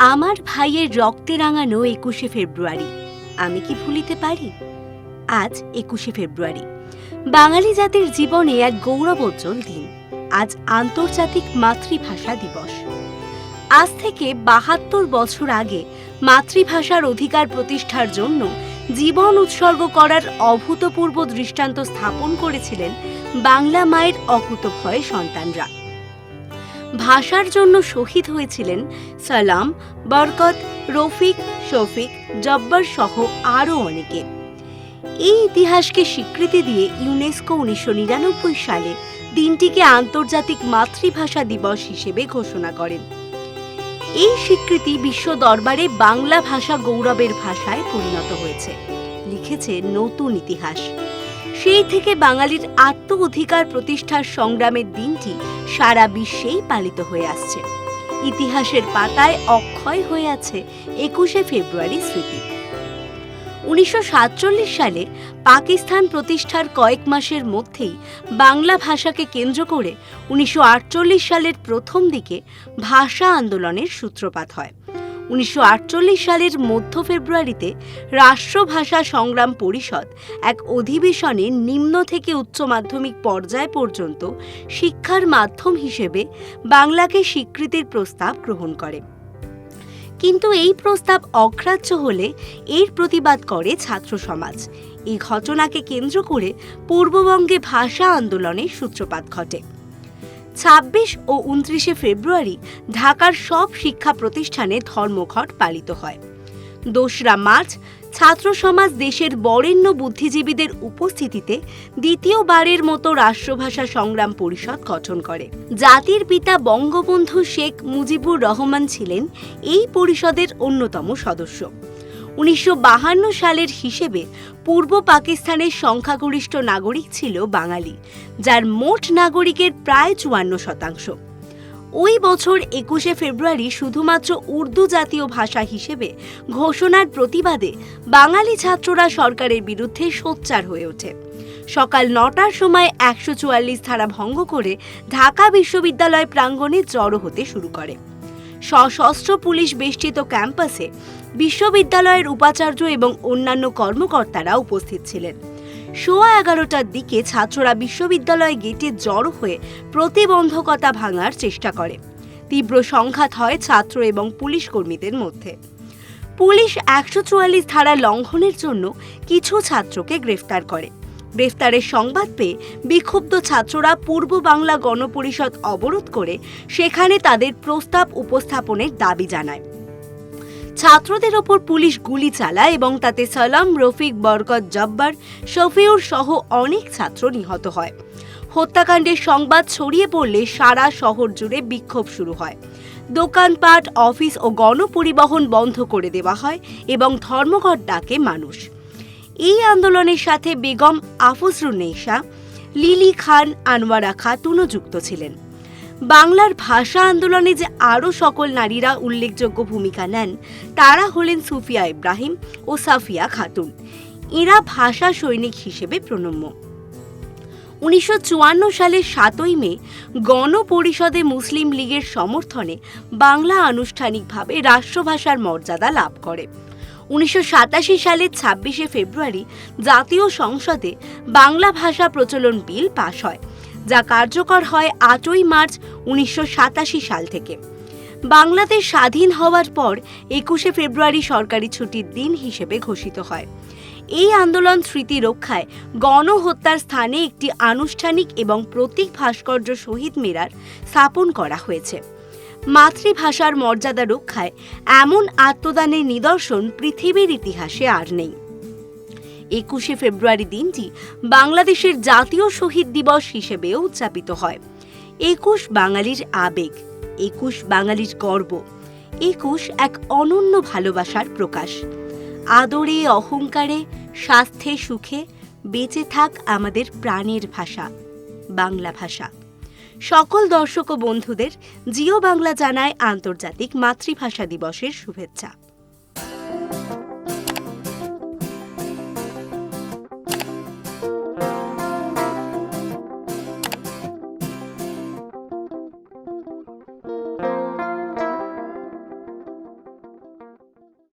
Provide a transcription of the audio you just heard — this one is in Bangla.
আমার ভাইয়ের রক্তে রাঙানো একুশে ফেব্রুয়ারি। আমি কি ভুলিতে পারি? আজ একুশে ফেব্রুয়ারি। বাঙালি জাতির জীবনে এক গৌরবোজ্জ্বল দিন। আজ আন্তর্জাতিক মাতৃভাষা দিবস। আজ থেকে বাহাত্তর বছর আগে মাতৃভাষার অধিকার প্রতিষ্ঠার জন্য জীবন উৎসর্গ করার অভূতপূর্ব দৃষ্টান্ত স্থাপন করেছিলেন বাংলা মায়ের অকুতভয় সন্তানরা। ভাষার জন্য শহীদ হয়েছিলেন সালাম, বরকত, রফিক, শফিক, জব্বার সহ আরও অনেকে। এই ইতিহাসকে স্বীকৃতি দিয়ে ইউনেস্কো উনিশশো নিরানব্বই সালে দিনটিকে আন্তর্জাতিক মাতৃভাষা দিবস হিসেবে ঘোষণা করেন। এই স্বীকৃতি বিশ্ব দরবারে বাংলা ভাষা গৌরবের ভাষায় পরিণত হয়েছে। লিখেছে নতুন ইতিহাস। সেই থেকে বাঙালির আত্ম অধিকার প্রতিষ্ঠার সংগ্রামের দিনটি সারা বিশ্বেই পালিত হয়ে আসছে। ইতিহাসের পাতায় অক্ষয় হয়ে আছে একুশে ফেব্রুয়ারি স্মৃতি। উনিশশো সাতচল্লিশ সালে পাকিস্তান প্রতিষ্ঠার কয়েক মাসের মধ্যেই বাংলা ভাষাকে কেন্দ্র করে উনিশশো আটচল্লিশ সালের প্রথম দিকে ভাষা আন্দোলনের সূত্রপাত হয়। উনিশশো আটচল্লিশ সালের মধ্য ফেব্রুয়ারিতে রাষ্ট্রভাষা সংগ্রাম পরিষদ এক অধিবেশনে নিম্ন থেকে উচ্চ মাধ্যমিক পর্যায় পর্যন্ত শিক্ষার মাধ্যম হিসেবে বাংলাকে স্বীকৃতির প্রস্তাব গ্রহণ করে। কিন্তু এই প্রস্তাব অগ্রাহ্য হলে এর প্রতিবাদ করে ছাত্র সমাজ। এই ঘটনাকে কেন্দ্র করে পূর্ববঙ্গে ভাষা আন্দোলনের সূত্রপাত ঘটে। ছাব্বিশ ও উনত্রিশে ফেব্রুয়ারি ঢাকার সব শিক্ষা প্রতিষ্ঠানে ধর্মঘট পালিত হয়। দোসরা মার্চ, ছাত্র সমাজ দেশের বরেণ্য বুদ্ধিজীবীদের উপস্থিতিতে দ্বিতীয়বারের মতো রাষ্ট্রভাষা সংগ্রাম পরিষদ গঠন করে। জাতির পিতা বঙ্গবন্ধু শেখ মুজিবুর রহমান ছিলেন এই পরিষদের অন্যতম সদস্য। উনিশশো সালের হিসেবে পূর্ব পাকিস্তানের সংখ্যাগরিষ্ঠ নাগরিক ছিল বাঙালি, যার মোট নাগরিকের প্রায় চুয়ান্ন শতাংশ। ওই বছর একুশে ফেব্রুয়ারি শুধুমাত্র উর্দু জাতীয় ভাষা হিসেবে ঘোষণার প্রতিবাদে বাঙালি ছাত্ররা সরকারের বিরুদ্ধে সোচ্চার হয়ে ওঠে। সকাল নটার সময় একশো চুয়াল্লিশ ধারা ভঙ্গ করে ঢাকা বিশ্ববিদ্যালয় প্রাঙ্গণে জড়ো হতে শুরু করে। সশস্ত্র পুলিশ বেষ্টিত ক্যাম্পাসে বিশ্ববিদ্যালয়ের উপাচার্য এবং অন্যান্য কর্মকর্তারা উপস্থিত ছিলেন। সোয়া এগারোটার দিকে ছাত্ররা বিশ্ববিদ্যালয় গেটে জড়ো হয়ে প্রতিবন্ধকতা ভাঙার চেষ্টা করে। তীব্র সংঘাত হয় ছাত্র এবং পুলিশ কর্মীদের মধ্যে। পুলিশ একশো চুয়াল্লিশ ধারা লঙ্ঘনের জন্য কিছু ছাত্রকে গ্রেফতার করে। গ্রেফতারের সংবাদ পেয়ে বিক্ষুব্ধ ছাত্ররা পূর্ব বাংলা গণপরিষদ অবরোধ করে সেখানে তাদের প্রস্তাব উপস্থাপনের দাবি জানায়। ছাত্রদের ওপর পুলিশ গুলি চালায় এবং তাতে সালাম, রফিক, বরকত, জব্বার, শফিউর সহ অনেক ছাত্র নিহত হয়। হত্যাকাণ্ডের সংবাদ ছড়িয়ে পড়লে সারা শহর জুড়ে বিক্ষোভ শুরু হয়। দোকানপাট, অফিস ও গণপরিবহন বন্ধ করে দেওয়া হয় এবং ধর্মঘট ডাকে মানুষ। এই আন্দোলনের সাথে বেগম আফজরুন্নেসা লিলি খান, আনোয়ারা খাতুনও যুক্ত ছিলেন। বাংলার ভাষা আন্দোলনে যে আরও সকল নারীরা উল্লেখযোগ্য ভূমিকা নেন, তারা হলেন সুফিয়া ইব্রাহিম ও সাফিয়া খাতুন। এরা ভাষা সৈনিক হিসেবে প্রণম্য। উনিশশো চুয়ান্ন সালের সাতই মে গণপরিষদে মুসলিম লীগের সমর্থনে বাংলা আনুষ্ঠানিকভাবে রাষ্ট্রভাষার মর্যাদা লাভ করে। উনিশশো সাতাশি সালের ছাব্বিশে ফেব্রুয়ারি জাতীয় সংসদে বাংলা ভাষা প্রচলন বিল পাশ হয়, যা কার্যকর হয় আটই মার্চ উনিশশো সাতাশি সাল থেকে। বাংলাদেশ স্বাধীন হওয়ার পর একুশে ফেব্রুয়ারি সরকারি ছুটির দিন হিসেবে ঘোষিত হয়। এই আন্দোলন স্মৃতি রক্ষায় গণহত্যার স্থানে একটি আনুষ্ঠানিক এবং প্রতীক ভাস্কর্য শহীদ মিনার স্থাপন করা হয়েছে। মাতৃভাষার মর্যাদা রক্ষায় এমন আত্মদানের নিদর্শন পৃথিবীর ইতিহাসে আর নেই। একুশে ফেব্রুয়ারি দিনটি বাংলাদেশের জাতীয় শহীদ দিবস হিসেবেও উদযাপিত হয়। একুশ বাঙালির আবেগ, একুশ বাঙালির গর্ব, একুশ এক অনন্য ভালোবাসার প্রকাশ। আদরে, অহংকারে স্বাস্থ্যে সুখে বেঁচে থাক আমাদের প্রাণের ভাষা, বাংলা ভাষা। সকল দর্শক ও বন্ধুদের জিও বাংলা জানায় আন্তর্জাতিক মাতৃভাষা দিবসের শুভেচ্ছা।